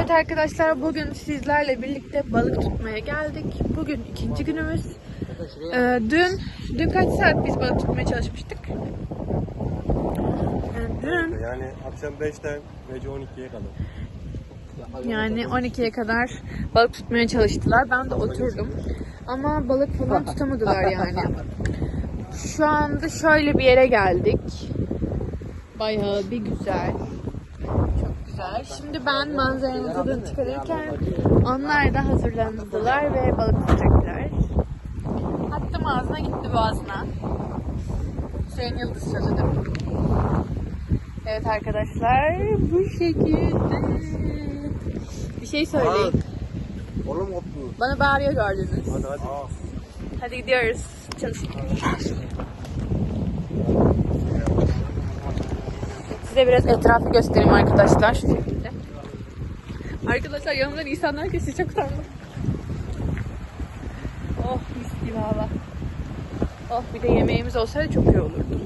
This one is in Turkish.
Evet arkadaşlar bugün sizlerle birlikte balık tutmaya geldik. Bugün ikinci günümüz. Ee, dün dün kaç saat biz balık tutmaya çalışmıştık? Ee, dün Yani akşam 5'ten gece 12'ye kadar. yani 12'ye kadar balık tutmaya çalıştılar. Ben de oturdum. Ama balık falan tutamadılar yani. Şu anda şöyle bir yere geldik. Bayağı bir güzel. Çok güzel. Şimdi ben manzaranın tadını çıkarırken onlar da hazırlandılar ve balık tutacaklar. Attım ağzına gitti boğazına. Hüseyin Yıldız sözüdür. Evet arkadaşlar bu şekilde. Bir şey söyleyin. Oğlum koptu. Bana bağırıyor gördünüz. Hadi hadi. Hadi gidiyoruz. Çalışın. Size biraz etrafı göstereyim arkadaşlar. Şu şekilde. Arkadaşlar yanımdan insanlar geçti. Çok utandım. Oh mis gibi hava. Oh bir de yemeğimiz olsaydı çok iyi olurdu.